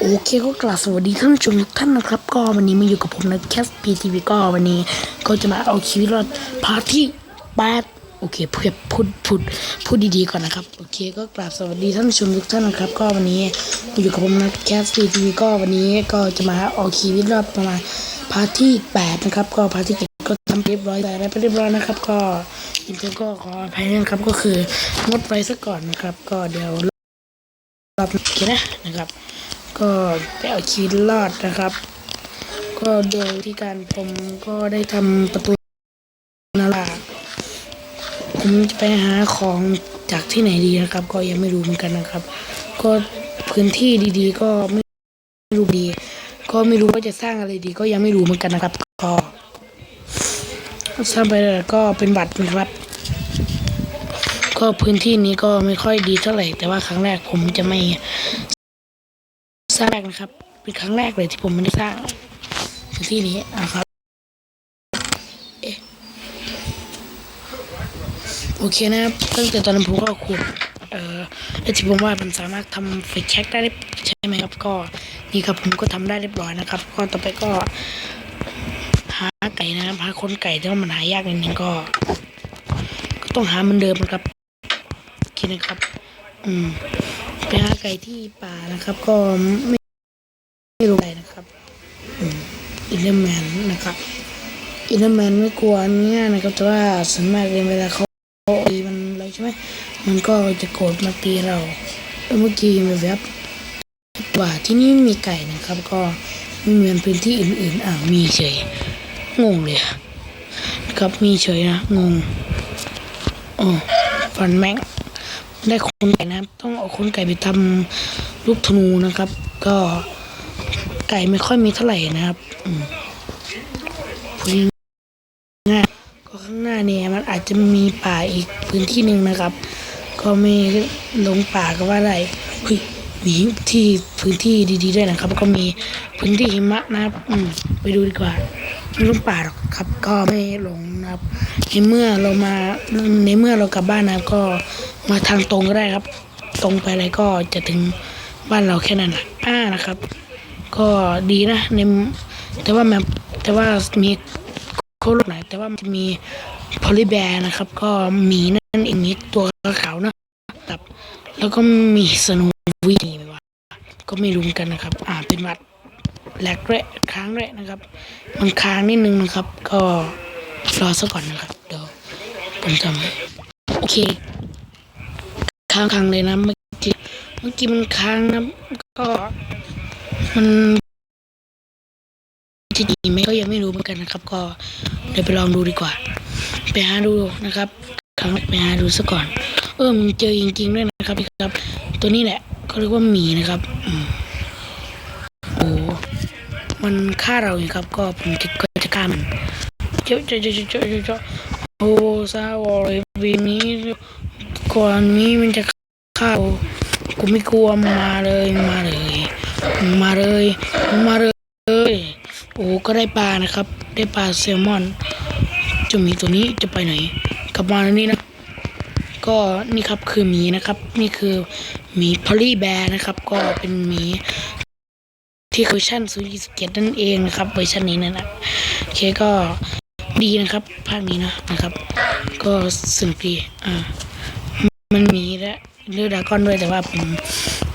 โอเคก็กราบสวัสดีท่านผู้ชมทุกท่านนะครับ ก็วันนี้มาอยู่กับผมนะแคสพีทีวีก็วันนี้ก็จะมาเอาชีวิตรอดพาร์ทที่แปดโอเคเพื่อพูดพูดพูดดีๆก่อนนะครับโอเคก็กราบสวัสดีท่านผู้ชมทุกท่านนะครับ ก็วันนี้มาอยู่กับผมนะแคสพีทีวีก็วันนี้ก็จะมาเอาชีวิตรอดประมาณพาร์ทที่แปดนะครับ ก็พาร์ทที่เจ็ดก็ทำเรียบร้อยแต่ได้ไปเรียบร้อยนะครับ ก็จริงๆก็ขออภัยด้วยนะครับก็คืองดไปซะก่อนนะครับ ก็เดี๋ยวรอบนี้นะนะครับ ก็ไปเอาชีวิตรอดนะครับ ก็โดยที่การผมก็ได้ทำประตูนาลาผมจะไปหาของจากที่ไหนดีนะครับ ก็ยังไม่รู้เหมือนกันนะครับ ก็พื้นที่ดีๆ ก็ไม่รู้ดี ก็ไม่รู้ว่าจะสร้างอะไรดี ก็ยังไม่รู้เหมือนกันนะครับ ก็สร้างไปแล้วก็เป็นบัตรนะครับ ก็พื้นที่นี้ก็ไม่ค่อยดีเท่าไหร่แต่ว่าครั้งแรกผมจะไม่ สร้างนะครับ เป็นครั้งแรกเลยที่ผมไม่ได้สร้างที่นี้นะครับโอเคนะครับตั้งแต่ตอนนั้นผมก็ขุดเอ่อไอที่ผมว่ามันสามารถทำไฟแช็กได้ใช่ไหมครับก็นี่ครับผมก็ทำได้เรียบร้อยนะครับ ก็ต่อไปก็ หาไก่นะครับหาคนไก่ที่ว่ามันหายากนิดนึงก็ ก็ต้องหาเหมือนเดิมนะครับโอเคนะครับ อืม ไปหาไก่ที่ป่านะครับ ก็ไม่ไม่รู้อะไรนะครับอินเดอร์แมนนะครับอินเดอร์แมนไม่กลัวเนี่ยนะครับแต่ว่าส่วนมากเวลาเขาตีมันอะไรใช่ไหมมันก็จะโกรธมาตีเราแล้วเมื่อกี้แบบแบบว่าที่นี่มีไก่นะครับ ก็ไม่เหมือนพื้นที่อื่นๆอ่ามีเฉยงงเลยครับมีเฉยนะงงโอ้ฟันแม่ง ได้คนไก่นะครับ ต้องเอาคนไก่ไปทำลูกธนูนะครับ ก็ไก่ไม่ค่อยมีเท่าไหร่นะครับอืมพูดง่ายก็ข้างหน้าเนี่ยมันอาจจะมีป่าอีกพื้นที่หนึ่งนะครับ ก็ไม่หลงป่าก็ว่าได้เฮ้ย มีที่พื้นที่ดีๆด้วยนะครับก็มีพื้นที่หิมะนะครับอืมไปดูดีกว่าไม่ลงป่าหรอกครับ ก็ไม่หลงนะครับในเมื่อเรามาในเมื่อเรากลับบ้านนะครับก็มาทางตรงก็ได้ครับ ตรงไปอะไรก็จะถึงบ้านเราแค่นั้นนะอ่านะครับ ก็ดีนะในแต่ว่าแบบแต่ว่ามีโคโรน่อยแต่ว่ามันจะมีพอลิแบร์นะครับ ก็มีนั่นเองมีตัวขาวนะครับแล้วก็มีสโน วีไหมวะก็ไม่รู้เหมือนกันนะครับ อ่าเป็นวัดแหลกแระค้างแระนะครับ มันค้างนิดนึงนะครับ ก็รอสักก่อนนะครับเดี๋ยวผมทำโอเค ค้างค้างเลยนะเมื่อกี้เมื่อกี้มันค้างนะก็มันจะดีไหมก็ยังไม่รู้เหมือนกันนะครับ ก็เดี๋ยวไปลองดูดีกว่า ไปหาดูนะครับครั้งไปหาดูซะก่อน เออมันเจอจริงๆด้วยนะครับครับ ตัวนี้แหละ เขาเรียกว่าหมีนะครับโอ้มันฆ่าเราองครับ ก็ผมจะก็จะฆ่ามันเจ้าเจ้าเจ้าเจ้าเจ้าโอ้ซาวอเลยวีนี้ก่อนนี้มันจะฆ่ากูไม่กลัวมาเลยมาเลย มาเลยมาเลยโอ้ก็ได้ปลานะครับ ได้ปลาแซลมอนจะมีตัวนี้จะไปไหน กลับมาแล้วนี่นะ ก็นี่ครับคือหมีนะครับ นี่คือหมีพอลลี่แบร์นะครับ ก็เป็นหมีที่เวอร์ชันซูริสเกตนั่นเองนะครับเวอร์ชันนี้นั่นะโอเคก็ดีนะครับภาคนี้นะนะครับ ก็สนุกดีอ่ามันมีและเรือดากอนด้วยแต่ว่าผม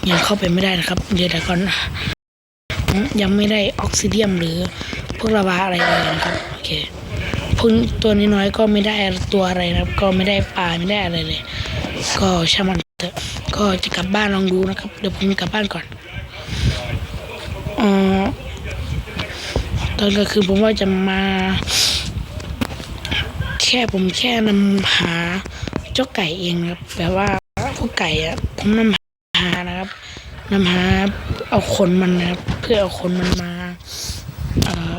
ยังเข้าไปไม่ได้นะครับเรือดากอนยังไม่ได้ออกซิเดียมหรือพวกลาวาอะไรเลยนะครับโอเค พวกตัวน้อยๆก็ไม่ได้ตัวอะไรนะครับ ก็ไม่ได้ปลาไม่ได้อะไรเลย ก็ช่างมันเถอะก็จะกลับบ้านลองดูนะครับ เดี๋ยวผมกลับบ้านก่อนเอ่อตอนกลางคืนผมว่าจะมา แค่ผมแค่นำหาเจ้าไก่เองครับแบบว่าพวกไก่อะผมนำหานะครับนำหาเอาขนมันนะครับ เพื่อเอาขนมันมา เอ่อ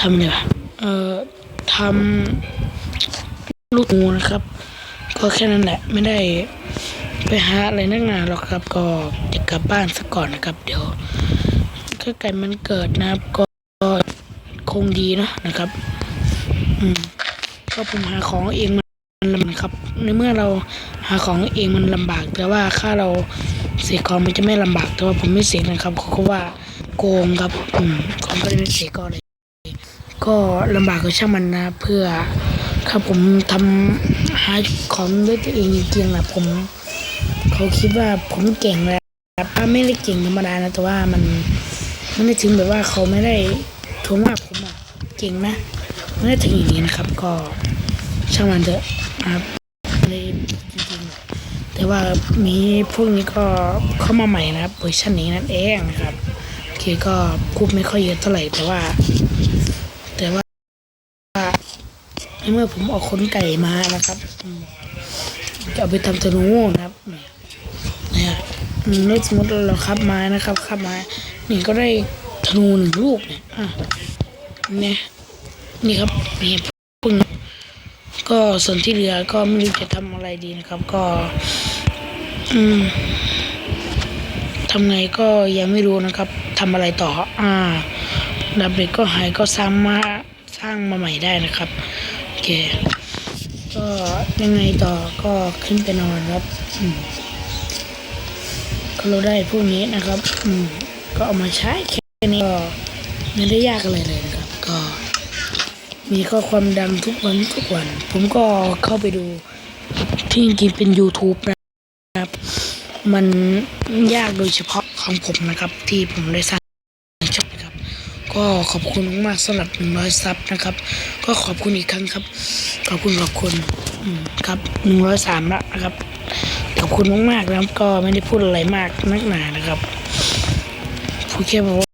ทำเลยวะเอ่อ ทำลูกงูนะครับ ก็แค่นั้นแหละไม่ได้ไปหาอะไรนักหนาหรอกครับ ก็จะกลับบ้านสักก่อนนะครับ เดี๋ยวถ้าไก่มันเกิดนะครับ ก็คงดีนะนะครับ อืมก็ผมหาของเองมันลำบากครับ ในเมื่อเราหาของเองมันลำบาก แต่ว่าถ้าเราเสกของมันจะไม่ลำบาก แต่ว่าผมไม่เสกนะครับเขาก็ว่าโกงครับ อืมผมก็เลยไม่เสกก็เลย ก็ลำบากก็ช่างมันนะ เพื่อครับผมทำหาของด้วยตัวเองจริงๆนะผม เขาคิดว่าผมเก่งแล้วครับไม่ได้เก่งธรรมดานะแต่ว่ามันไม่ได้ถึงแบบว่าเขาไม่ได้ทวงว่าผมอะเก่งนะไม่ได้ถึงอย่างนี้นะครับ ก็ช่างมันเถอะครับในจริงๆแต่ว่ามีพวกนี้ก็เข้ามาใหม่นะครับเวอร์ชันนี้นั่นเองนะครับโอเคก็พูดไม่ค่อยเยอะเท่าไหร่แต่ว่า เมื่อผมเออกขนไก่มานะครับ จะเอาไปทำธนูนะครับเนี่ยสมมติเราคับมานะครับคับมา นี่ก็ได้ธนูหนึ่งลูกเนี่ยอะเนี่ยนี่ครับนี่พึ่งก็ส่วนที่เหลือก็ไม่รู้จะทำอะไรดีนะครับ ก็ อืมทำไงก็ยังไม่รู้นะครับทำอะไรต่อ อ่าดับเบิลก็หายก็สร้างมาสร้างมาใหม่ได้นะครับ เคก็ยังไงต่อก็ขึ้นไปนอนครับก็เราได้พวกนี้นะครับ อืมก็เอามาใช้แค่นี้ก็ไม่ได้ยากอะไรเลยนะครับ ก็ มีข้อความดังทุกวันทุกวัน ผมก็เข้าไปดูที่จริงเป็น YouTube นะครับ มันยากโดยเฉพาะของผมนะครับ ที่ผมได้สร้างช่ ก็ขอบคุณมากๆสำหรับหนึ่งร้อยซับนะครับ ก็ขอบคุณอีกครั้งครับ ขอบคุณขอบคุณครับหนึ่งร้อยสามละนะครับ ขอบคุณมากๆนะครับก็ไม่ได้พูดอะไรมากนักหนานะครับพูดแค่บอกว่า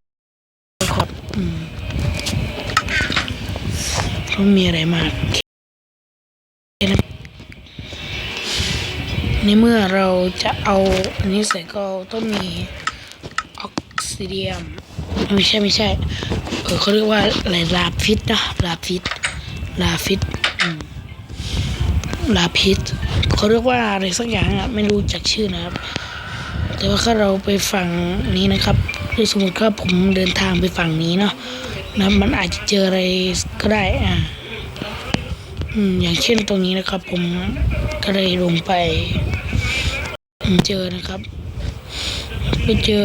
ขอบอืมไม่มีอะไรมากในเมื่อเราจะเอาอันนี้ใส่ก็ต้องมีออกซิเดียม ไม่ใช่ไม่ใช่ เออเขาเรียกว่าอะไรลาฟิตนะลาฟิตลาฟิตลาพิษเขาเรียกว่าอะไรสักอย่างอะไม่รู้จักชื่อนะครับ แต่ว่าถ้าเราไปฝั่งนี้นะครับคือสมมติว่าผมเดินทางไปฝั่งนี้เนาะนะมันอาจจะเจออะไรก็ได้อ่าอย่างเช่นตรงนี้นะครับ ผมก็เลยลงไปเจอนะครับ ไปเจอ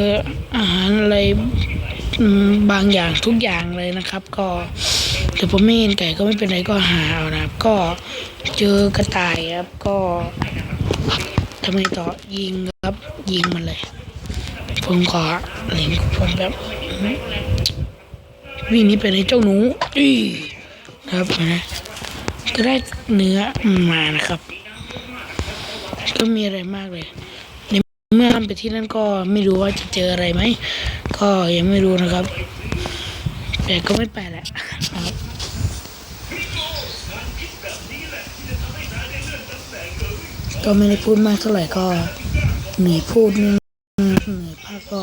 อาหารอะไร บางอย่างทุกอย่างเลยนะครับ ก็แต่ผมไม่เห็นไก่ก็ไม่เป็นไรก็หาเอานะครับ ก็เจอกระต่ายครับ ก็ทำไงต่อยิงครับ ยิงมันเลย ผมขอหลิงผมแบบวิ่งนี้ไปในเจ้าหนูอีนครับนะก็ได้เนื้อมานะครับ ก็มีอะไรมากเลย ในเมื่อทำไปที่นั่นก็ไม่รู้ว่าจะเจออะไรไหม ก็ยังไม่รู้นะครับ แต่ก็ไม่ไปลกแหละครับก็ไม่ได้พูดมากเท่าไหร่ก็เหนื่อยพูดนิดนึงเหนื่อยภาคก็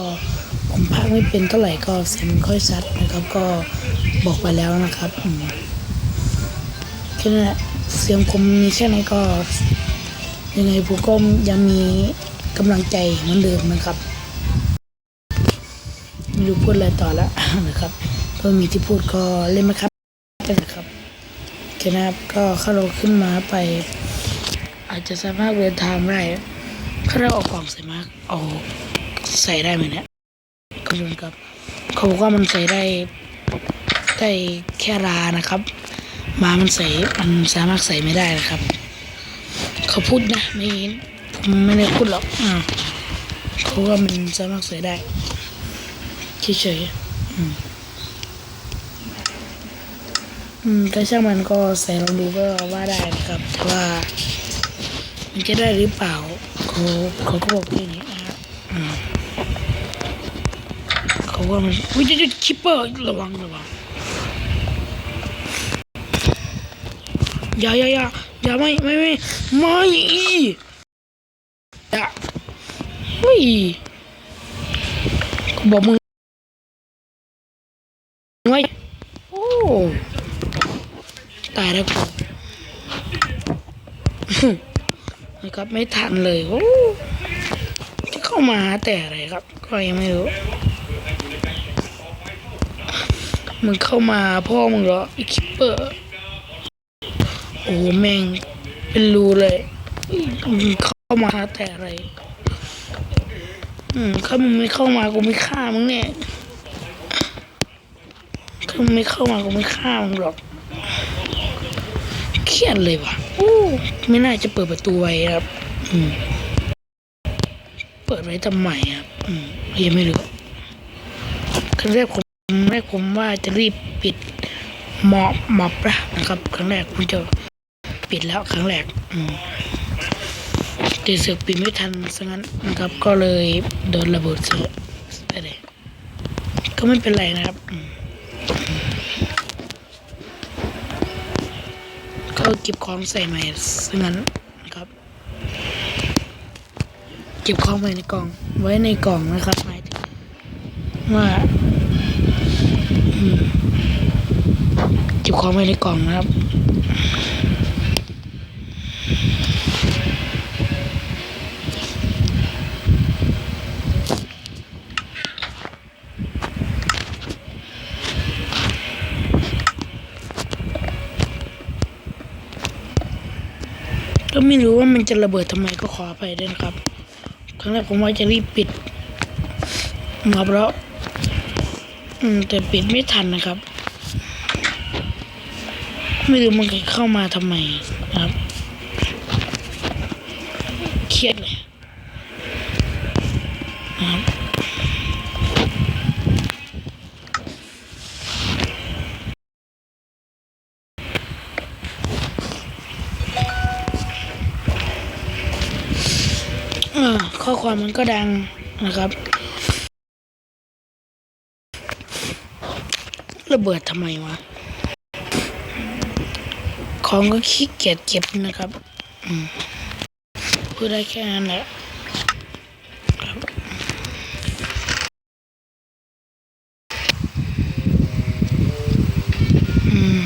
ผมภาคไม่เป็นเท่าไหร่ก็เสียงมันค่อยชัดนะครับ ก็บอกไปแล้วนะครับแค่นั้นแหละเสียงผมมีแค่ไหนก็ยังไงผมก็ยังมี กำลังใจเหมือนเดิมนะครับไม่รู้พูดอะไรต่อแล้วนะครับก็มีที่พูดก็เล่นไหมครับนะครับโอเคนะครับก็เข้าเราขึ้นมาไป อาจจะสามารถเดินทางได้ถ้าเราเอากล่องใส่มาเอาใส่ได้ไหมเนี่ยก็ดูครับเขาบอกว่ามันใส่ได้ได้แค่รานะครับมามันใส่มันสามารถใส่ไม่ได้นะครับ เขาพูดนะไม่ผม ไม่ได้พูดหรอกอ่าเขาว่ามันสามารถใส่ได้เฉยๆอืมแต่ช่างมันก็ใส่ลองดูก็ว่าได้นะครับแต่ว่า มันจะได้หรือเปล่าเขาเขาก็บอกอย่างนี้นะครับเขาว่ามันอุ้ยจะจะคิปเปอร์ระวังระวังอย่าอย่าอย่าอย่าไม่ไม่ไม่ไม่ ฮ้ยบอกมึงไม่โอ้ตายแล้วกูนะครับไม่ทันเลยโอ้จะเข้ามาแต่อะไรครับ ก็ยังไม่รู้ มึงเข้ามาพ่อมึงเหรอไอคิปเปอร์โอ้แม่งเป็นรูเลยมึงเข้ามาแต่อะไร อืมถ้ามึงไม่เข้ามากูไม่ฆ่ามึงแน่ถ้ามึงไม่เข้ามากูไม่ฆ่ามึงหรอกเครียดเลยว่ะโอ้ไม่น่าจะเปิดประตูไว้ครับ อืม เปิดไว้ทำไมครับอืมยังไม่รู้ครั้งแรกผมแรกผมว่าจะรีบปิดหมอบหมอบนะนะครับ ครั้งแรกผมจะปิดแล้วครั้งแรก อืม แต่เสือกปิดไม่ทันซะงั้นนะครับ ก็เลยโดนระเบิดเสือไปเลยก็ไม่เป็นไรนะครับก็เก็บของใส่ใหม่ซะงั้นนะครับ เก็บของไว้ในกล่อง ไว้ในกล่องนะครับหมายถึงว่าเก็บของไว้ในกล่องนะครับ ก็ไม่รู้ว่ามันจะระเบิดทำไมก็ขออภัยด้วยนะครับ ครั้งแรกผมว่าจะรีบปิดมาเพราะแต่ปิดไม่ทันนะครับ ไม่รู้มันเข้ามาทำไมนะครับ เครียดเลยนะครับ ข้อความมันก็ดังนะครับ ระเบิดทำไมวะ ของก็ขี้เกียจเก็บนะครับพูดได้แค่นั้นแหละครับอืม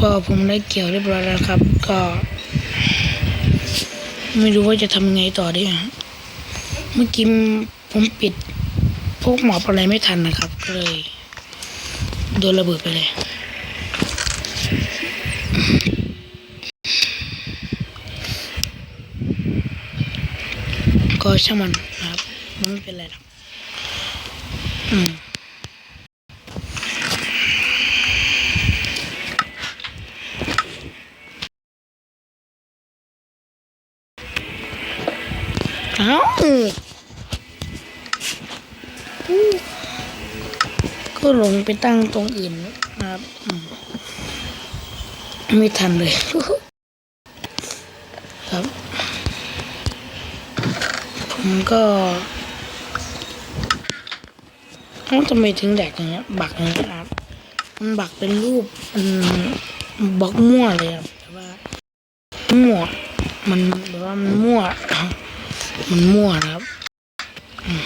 ก็ผมได้เกี่ยวเรียบร้อยแล้วครับ ก็ ไม่รู้ว่าจะทำไงต่อดีอะเมื่อกี้ผมปิด พวกหมอบอะไรไม่ทันนะครับก็เลยโดนระเบิดไปเลย ก็ช่างมันครับ มันไม่เป็นไรหรอก อ้าก็ลงไปตั้งตรงอื่นนะครับไม่ทันเลยครับ ผมก็เอ้าทำไมถึงแดกอย่างเงี้ย บักอย่างเงี้ยครับ มันบักเป็นรูปมันบล็อกมั่วเลยครับแต่ว่ามั่วมันแบบว่ามันมั่ว มันมั่วนะครับอืม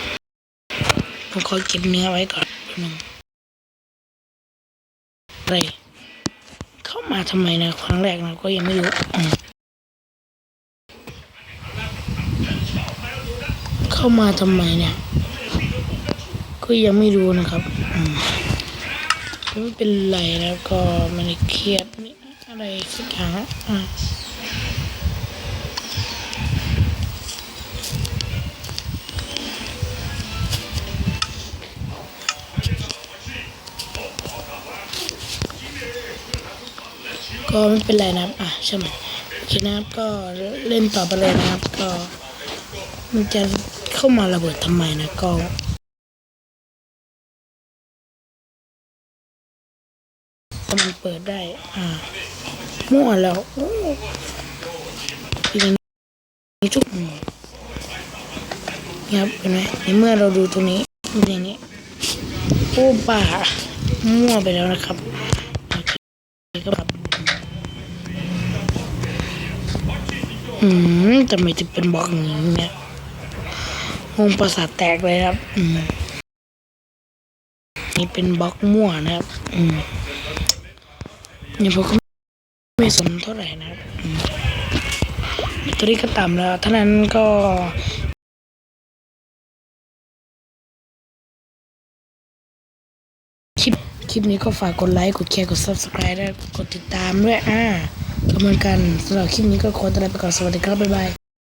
ผมขอเก็บเนื้อไว้ก่อนแป๊บนึงอะไรเข้ามาทำไมนะครั้งแรกนะก็ยังไม่รู้เข้ามาทำไมเนี่ย ก็ยังไม่รู้นะครับอืมไม่เป็นไรแล้วก็ไมันเครียดอะไรสักอย่างอะ ก็ไม่เป็นไรนะครับ อะใช่ไหมโอเคนะครับก็เล่นต่อไปเลยนะครับ ก็มันจะเข้ามาระเบิดทำไมนะก็ถ้ามันเปิดได้ อ่ามั่วแล้วโอ้ทีนี้ทุกอืมนี่ครับเห็นไหมในเมื่อเราดูตรงนี้ดูอย่างนี้โอ้ป่ามั่วไปแล้วนะครับโอเคก็แบ อืมทำไมถึงเป็นบล็อกอย่างนี้เนี่ยงงประสาทแตกเลยครับ อืมนี่เป็นบล็อกมั่วนะครับ อืมนี่ผมก็ไม่สนเท่าไหร่นะครับอืมตัวนี้ก็ต่ำแล้วท่านั้นก็คลิปคลิปนี้ก็ฝากกดไลค์ กดแชร์ กด subscribe และกดติดตามด้วย อ่า ก็เหมือนกันสำหรับคลิปนี้ก็ขอตัวลาไปก่อนสวัสดีครับบ๊ายบาย